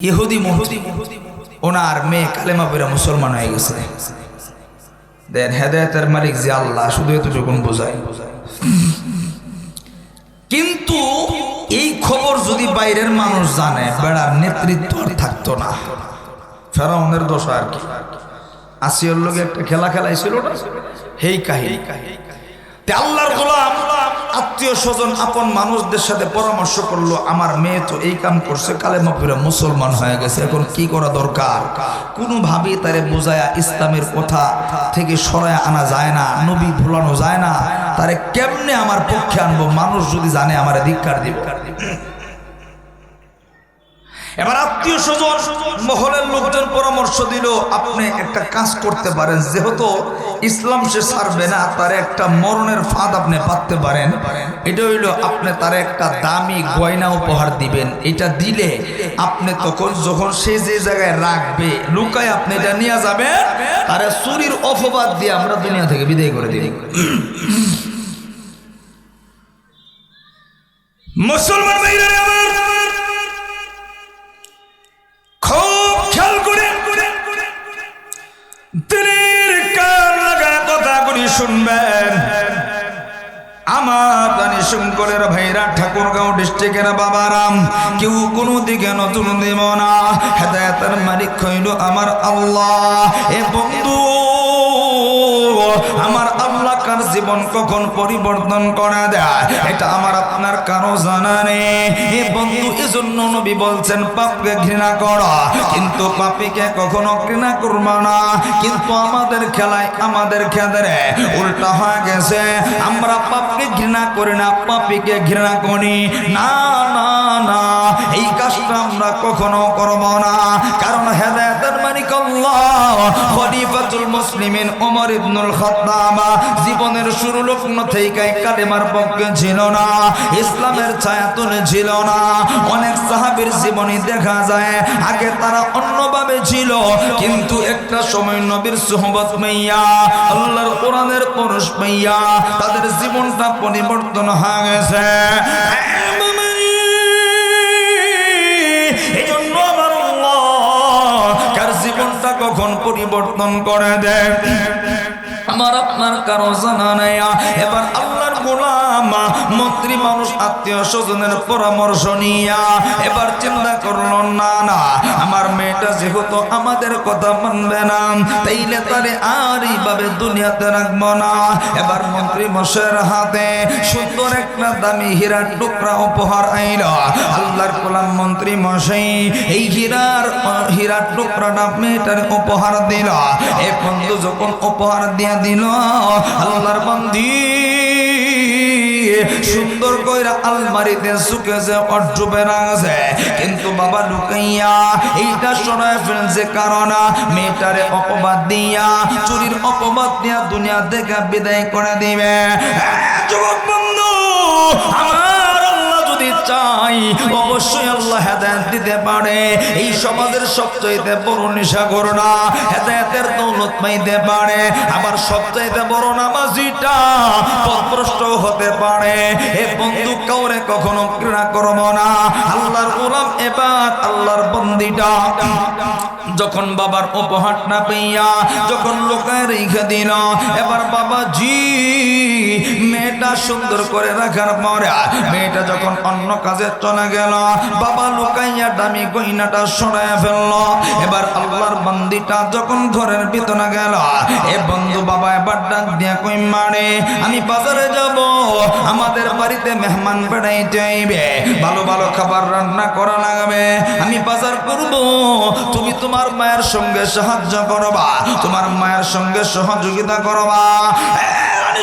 ইহুদি মন্ত্রী ওনার মেয়ে কালেমা পেরা মুসলমান হয়ে গেছে। দেন হেদায়তের মালিক যে আল্লাহ, শুধু এতটুকুন বোঝায়। কিন্তু এই খবর যদি বাইরের মানুষ জানে বেড়ার নেতৃত্ব আর থাকতো না। ফেরাউনের দোষা আর কি? আসিয়ার লোকে একটা খেলা খেলাইছিল না? হেই কাহিনী। তে আল্লাহর গোলাম আত্মীয় স্বজন আপন মানুষদের সাথে পরামর্শ করল, আমার মেয়ে তো এই কাম করছে, কালেমা পড়ে মুসলমান হয়ে গেছে, এখন কি করা দরকার? কোনোভাবেই তারে বোঝায়া ইসলামের কথা থেকে সরায় আনা যায় না, নবী ভুলানো যায় না। তারে কেমনে আমার পক্ষে আনব? মানুষ যদি জানে, আমার ধিক্কার দিব। এবার আত্মীয় স্বজন, মহলের লোকজন পরামর্শ দিল, আপনি একটা কাজ করতে পারেন। যেহেতু ইসলাম সে ছাড়বে না, তার একটা মরণের ফাঁদ আপনি পাততে পারেন। এটা হইল, আপনি তার একটা দামি গয়না উপহার দিবেন। এটা দিলে আপনি তখন যখন সে যে জায়গায় রাখবে, লুকায় আপনি এটা নিয়ে যাবেন, তার চুরির অপবাদ দিয়ে আমরা দুনিয়া থেকে বিদায় করে দিই মুসলমান শুনবেন। আমার দানি শঙ্করের ভাইরা ঠাকুরগাঁও ডিস্ট্রিক্টের বাবারাম, কেউ কোনো দিকে নতুন দেব না। হেদায়তের মালিক হইল আমার আল্লাহ। এ বন্ধু কার জীবন কখন পরিবর্তন করে দেয় এটা আমার আপনার কারও জানা নেই। এ বন্ধু, এজন্য নবী বলছেন, পাপকে ঘৃণা করা। কিন্তু পাপিকে কখনো ঘৃণা করবা না। কিন্তু আমাদের খেলায় আমাদের ক্ষেত্রে উল্টা হয়ে গেছে। আমরা পাপকে ঘৃণা করি না, পাপিকে ঘৃণা করি। না না না, এই কাজটা আমরা কখনো করব না। কারণ হেদায়েতের মালিক আল্লাহ মুসলিমিন ওমর ইবনুল খাত্তাব জীবনের শুরু লগ্ন থেকে কালেমার পক্ষে ছিল না, ইসলামের ছায়াতলে ছিল না। অনেক সাহাবীর জীবনী দেখা যায়, আগে তারা অন্যভাবে ছিল, কিন্তু একটা সময় নবীর সোহবত মাইয়া, আল্লাহর কোরআনের পরশ মাইয়া, তাদের জীবনটা পরিবর্তন হয়ে গেছে। পরিবর্তন করে দেয়। আমার আপনার কারও জানা নাই। এবার আল্লাহর গোলাম, মন্ত্রী মানুষ, আত্মীয় স্বজনের পরামর্শ নিয়া এবার চিন্তা আমাদের কথা মানবে না। তাইলে তারে আর এইভাবে দুনিয়াতে রাখব না। এবার মন্ত্রী মশের হাতে সুন্দর একটা দামি হীরার টুকরা উপহার আইল। আল্লাহর গোলাম মন্ত্রী মশাই, এই হীরার হীরার টুকরাটা মেয়েটার উপহার দিল। এ বন্ধু যখন উপহার দিয়া দিল, আল্লাহর বন্দি সুন্দর কইরা আলমারিতে শুকেছে অড্ডুবে রাখছে কিন্তু বাবা লুকাইয়া এইটা শোনায় ফেলছে কারণ মেয়েটারে অপবাদ দিয়া, চুরির অপবাদ দিয়া দুনিয়া থেকে বিদায় করে দিবে। যুবক বন্ধু, আমার চাই, অবশ্যই আল্লাহ হেদায়ত দিতে পারে। এই সমাজের সবচাইতে বড় নেশা করোনা হেদায়তের দৌলত পাইতে পারে। আবার সবচাইতে বড় নামাজিটা পথভ্রষ্ট হতে পারে। এ বন্ধু কাউরে কখনো ঘৃণা করব না। আল্লাহর গোলাম এবার আল্লাহর বন্দিটা। যখন বাবার উপহারটা পেইয়া, যখন লোকায় রেখে দিল, এবার বাবা জি মেয়েটা সুন্দর করে রাখার পরে মেয়েটা যখন অন্য কাজে চলে গেল বাবা লুকাইয়া দামি গইনাটা সরাইয়া ফেলল। এবার আল্লাহর বন্দিটা যখন ঘরের ভিতরে গেল এ বন্ধু বাবা এবার ডাক দিয়া কই মারে আমি বাজারে যাব। আমাদের বাড়িতে মেহমান বেড়াইতে আইবে। ভালো ভালো খাবার রান্না করা লাগবে। আমি বাজার করব। তুমি তোমার মায়ের সঙ্গে সাহায্য করবা। তোমার মায়ের সঙ্গে সহযোগিতা করবা। এ,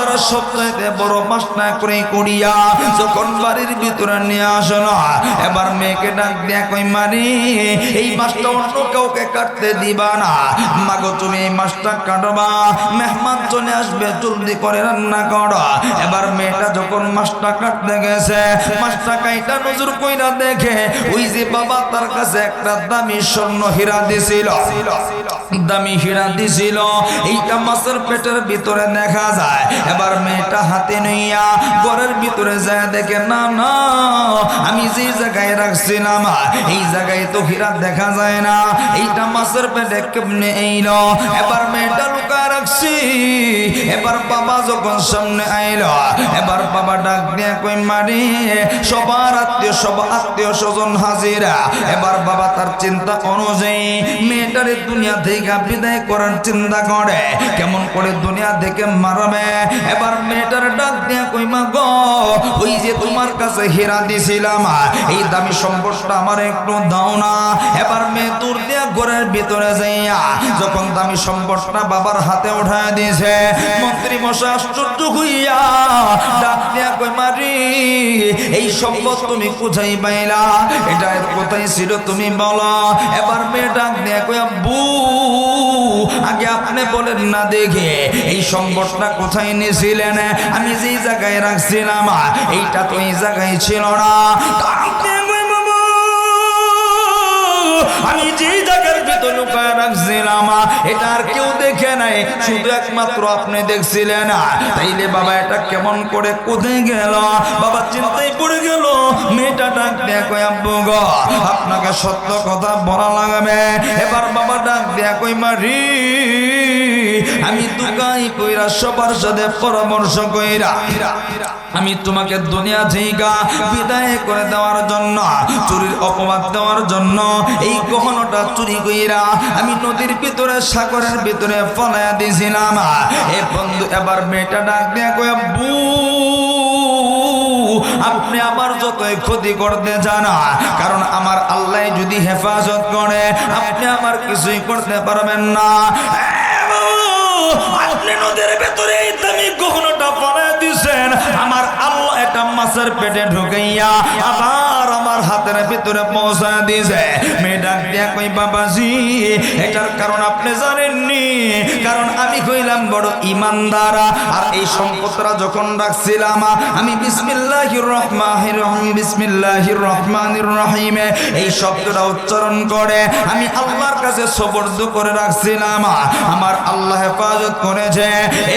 বাজারের সবচাইতে বড় মাসনা করে করিয়া যখন বাড়ির ভিতরে নিয়ে আসলো এবার মেয়েকে ডাক দিয়া মারি, এই মাছটা অন্য কাউকে কাটতে দিবা না। মাগো, তুমি এই মাছটা কাটবা। মেহমান চলে আসবে, জলদি করে রান্না করো। এবার মেয়েটা যখন মাছটা কাটতে গেছে মাছটা কাইটা নজর কইরা দেখে, ওই যে বাবা তার কাছে একটা দামি স্বর্ণ হীরা দিছিল। দামি হীরা দিছিল। এইটা মাছের পেটের ভিতরে দেখা যায়। এবার মেয়েটা হাতে নইয়া ঘরের ভিতরে যায় দেখে, না না, আমি যে জায়গায় রাখছিলাম, এই জায়গায় তো হীরা দেখা যায় না। এইটা মাছের পেটে কেমনে এইল? এবার মেয়েটা রাখছি এবার বাবা যখন সামনে আইল, এবার বাবা ডাক দিয়ে কই মারি, সবার আত্মীয় সব আত্মীয় স্বজন হাজিরা। এবার বাবা তার চিন্তা অনুযায়ী মেয়েটারে দুনিয়া থেকে বিদায় করার চিন্তা করে, কেমন করে দুনিয়া থেকে মারবে। এবার মেয়েটার ডাক দিয়ে কই মা ওই যে তোমার কাছে হীরা দিছিলাম, এই দামি সম্পদটা আমার একটু দাও না। এবার মেয়ে দূর দিয়া ঘরের ভিতরে যাইয়া, যখন দামি সম্পদটা বাবার হাতে উঠায় দিয়েছে মন্ত্রী মশাই আশ্চর্য হইয়া ডাক দিয়া কই মারি, এই সম্পদ তুমি কোথায় পাইলা? এটা কোথায় ছিল তুমি বলো। এবার মেয়ে ডাক দিয়া কই আব্বু, আগে আপনি বলেন না দেখে, এই সম্পদটা কোথায় নিয়েছিলেন আমি যেই জায়গায় রাখছিলাম, এইটা তো এই জায়গায় ছিল না। আমি যেই জায়গার ভিতর লুকায় রাখছিলাম এটা আর কেউ নাই, শুধু একমাত্র আপনি দেখছিলেন। তাইলে বাবা, এটা কেমন করে কোথায় গেল? বাবা চিন্তায় পড়ে গেল, মেয়েটা ডাক দেখো আব্বু গ, আপনাকে সত্য কথা বলা লাগাবে। এবার বাবা ডাক দেখো মারি আমি দুকাই কইরা সবার সাথে পরামর্শ কইরা, আমি তোমাকে দুনিয়া থেকে বিদায় করে দেওয়ার জন্য, চুরির অপবাদ দেওয়ার জন্য এই গহনটা চুরি কইরা আমি নদীর ভিতরে, সাগরের ভিতরে ফলাইয়া দিয়েছিলাম এ বন্ধু, এবার মেয়েটা ডাক দিয়া কয়ে বু আপনি আমার যতই ক্ষতি করতে জানা কারণ আমার আল্লাহ যদি হেফাজত করে, আপনি আমার কিছুই করতে পারবেন না। আপনি নদীর ভেতরে এই দামি গহনটা দিছেন আমার আল্লাহ এটা মাছের পেটে ঢুকাইয়া আবার আমার হাতের ভিতরে পৌঁছা দিয়েছে। মেয়ে ডাক দিয়া কই বাবাজি, এটার কারণ আপনি জানেননি। কারণ আমি কইলাম বড় ইমানদার, আর এই সম্পদরা যখন রাখছিলাম, আমি বিসমিল্লাহির রহমানির রহিম, বিসমিল্লাহির রহমানির রহিম, এই শব্দটা উচ্চারণ করে আমি আল্লাহর কাছে সবর্দ করে রাখছিলাম। আমার আল্লাহ হেফাজত করেছে।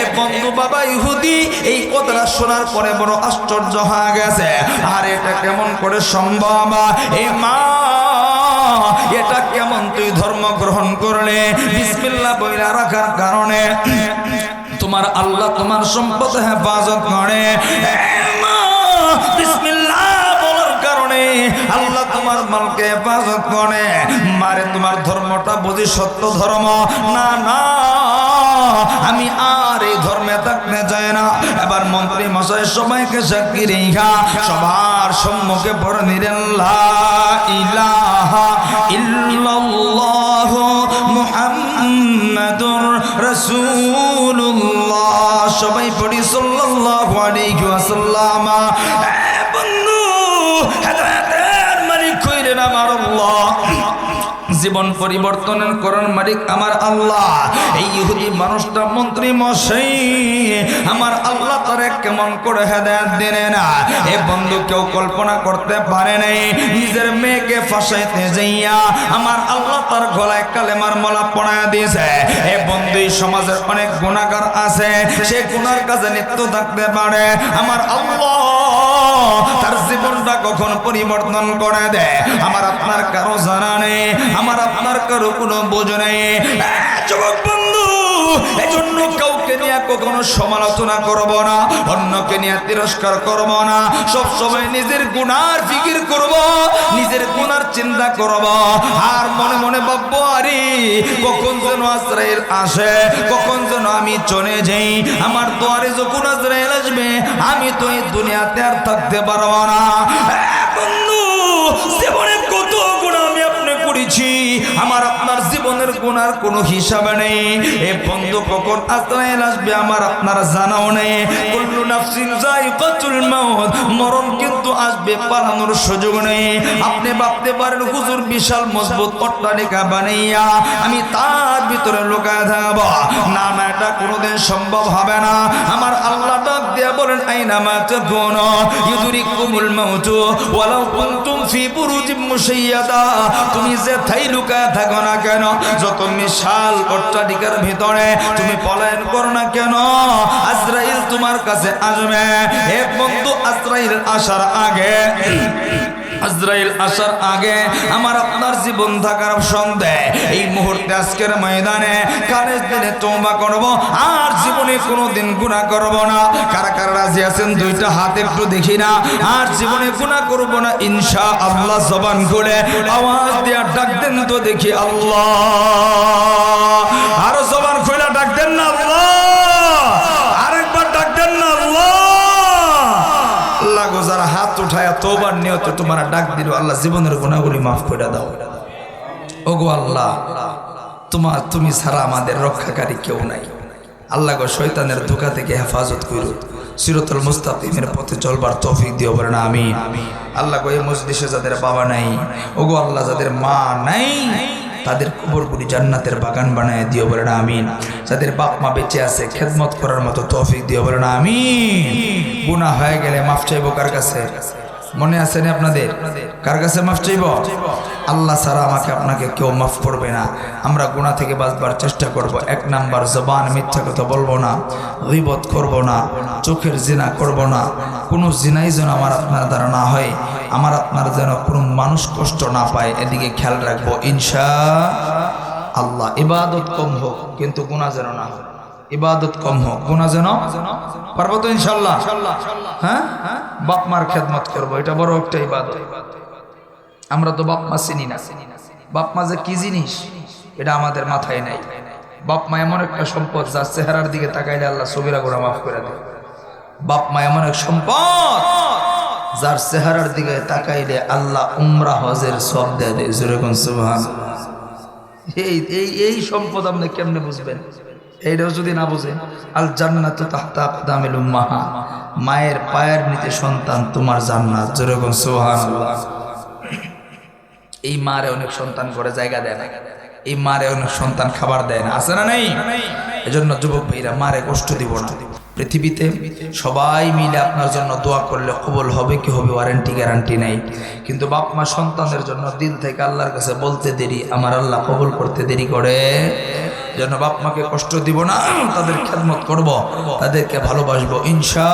এ বন্ধু বাবা ইহুদি, এই কথাটা শোনার পরে বড় আশ্চর্য হয়ে গেছে। আর এটা কেমন করে সম্ভব? এ মা এটা কেমন তুই ধর্ম গ্রহণ করলে? বিসমিল্লাহ বইলা রাখার কারণে। তোমার আল্লাহ তোমার সম্পদ হেফাজত করে। আল্লাহ তোমার মালকে হেফাজত করে। মারে তোমার ধর্মটা বুঝি সত্য ধর্ম? না না। আমি আর এই ধর্মে থাকতে চাই না। এবার মন্ত্রী মশাই সবাইকে সাক্ষী রেখা, সবার সম্মুখে পড়ে নিলেন সবাই পড়ি, সাল্লাল্লাহু আলাইহি ওয়াসাল্লাম। জীবন পরিবর্তনের করণ মালিক আমার আল্লাহ। এই ইহুদি মানুষটা মন্ত্রী মশাই, আমার আল্লাহ তারে কেমন করে হেদায়ত দিলে না? এ বন্ধু কেউ কল্পনা করতে পারে নাই। নিজের মেয়েকে ফাঁসাইতে যাইয়া আমার আল্লাহ তার গলায় কালেমার মালা পড়ায় দিয়েছে। এ বন্ধু সমাজের অনেক গুণাগার আছে। সে গুনার কাছে নিত্য থাকতে পারে। আমার আল্লাহ তার জীবনটা কখন পরিবর্তন করে দেয় আমার আপনার কারও জানা নেই, আমার আপনার কারও কোনো বোঝ নেই। যুবক বন্ধু, এজন্য কাউকে নিয়ে কখনো সমালোচনা করব না, অন্যকে নিয়ে তিরস্কার করব না। সব সময় নিজের গুনার ফিকির করব, নিজের গুনার চিন্তা করব। আর মনে মনে ভাববো, আরে, কখন যেন আশ্রয়ের আসে, কখন যেন আমি চলে যাই। আমার দুয়ারে যখন আশ্রয় আসবে, আমি তো এই দুনিয়াতে আর থাকতে পারব না। জীবনে কত গুণ আমি আপনি করেছি। আমার জীবনের গুণার কোনো হিসাব নেই। এ বন্ধু কখন আশ্রয় আসবে আমার আপনার জানাও নেই। মরণ কিন্তু আসবে, পালানোর সুযোগ নেই। আপনি ভাবতে পারেন, হুজুর বিশাল মজবুত অট্টালিকা বানাইয়া আমি তার ভিতরে লুকায় থাকব। না না, এটা কোনোদিন সম্ভব হবে না। আমার আল্লাহ ডাক বলেন, আইনা মা ফি তুমি যে থাই লুকায় থাকো না কেন? যত মিশাল অট্টালিকার ভিতরে তুমি পলায়ন করো না কেন? আজরাইল তোমার কাছে আসবে। হে বন্ধু, আজরাইল আসার আগে, আজরাইল আসার আগে আমার আপনার জীবন থাকার সন্দেহ। এই মুহূর্তে আজকের ময়দানে কারে দিনে তোমা করব, আর জীবনে কোনোদিন গুনাহ করব না। কারা কারা রাজি আছেন? দুইটা হাত একটু দেখি না। আর জীবনে গুনাহ করব না ইনশা আল্লাহ জবান করে আওয়াজ দিয়া ডাক দেন তো দেখি আল্লাহ। আরও জবান খুলে ডাক দেন না আল্লাহ। আরেকবার দেন না আল্লাহ। যারা হাত তোমার ডাক দিল, আল্লাহ জীবনের গুণাগুলি মাফ করে দাও। ওগো আল্লাহ, তোমার তুমি ছাড়া আমাদের রক্ষাকারী কেউ নাই। আল্লাহ গো শয়তানের ধোকা থেকে হেফাজত করু সিরতুল মুস্তাকিমের পথে চলবার তৌফিক দিও বলেন আমি আল্লাহ গো এই মজলিসে যাদের বাবা নাই, ওগো আল্লাহ যাদের মা নাই, তাদের কবরগুলি জান্নাতের বাগান বানায় দিও বলেন, আমিন। যাদের বাপ মা বেঁচে আছে, খেদমত করার মতো তৌফিক দিও বলেন, আমিন। গুনাহ হয়ে গেলে মাফ চাইব কার কাছে? মনে আছে না আপনাদের? কার কাছে মাফ চাইব? আল্লাহ ছাড়া আমাকে আপনাকে কেউ মাফ করবে না। আমরা গুণা থেকে বাঁচবার চেষ্টা করব। এক নাম্বার জবান মিথ্যা কথা বলব না, গিবত করব না, চোখের জিনা করব না। কোনো জিনাই যেন আমার আপনার দ্বারা না হয়। আমার আপনার যেন কোনো মানুষ কষ্ট না পায়। এদিকে খেয়াল রাখব, ইনশা আল্লাহ, ইবাদত কম হোক, কিন্তু গুণা যেন না হয় ইবাদত কম হোক। গুণা যেন পারব তো ইনশাল্লাহ হ্যাঁ? বাপ মার খেদমত করব। এটা বড় একটা ইবাদত। আমরা তো বাপ মা চিনি না। বাপ মা যে কি জিনিস, এটা আমাদের মাথায় নাই। বাপ মা এমন একটা সম্পদ যার চেহারার দিকে তাকাইলে আল্লাহ সবিরা গোড়া মাফ করে দেয়। বাপ মা এমন এক সম্পদ যার চেহারার দিকে তাকাইলে আল্লাহ উমরা হজের সব দেয় এই এই এই সম্পদ আপনি কেমনে বুঝবেন? এইটাও যদি না বুঝেন আল জান্নাত তাহতা আকদামিল উম্মাহা। মায়ের পায়ের নিচে সন্তান, তোমার জান্নাত। যেরকম সুবহানাল্লাহ। এই মারে অনেক সন্তান করে জায়গা দেয় না। এই মারে অনেক সন্তান খাবার দেয় না। আছে না নেই? এজন্য যুবক ভাইরা, মারে কষ্ট দিব না। পৃথিবীতে সবাই মিলে আপনার জন্য দোয়া করলে কবল হবে কি হবে ওয়ারেন্টি গ্যারান্টি নাই। কিন্তু বাপ মা সন্তানের জন্য দিল থেকে আল্লাহর কাছে বলতে দেরি, আমার আল্লাহ কবল করতে দেরি করে। যেন বাপ মাকে কষ্ট দিব না তাদের খেদমত করব তাদেরকে ভালোবাসবো ইনশা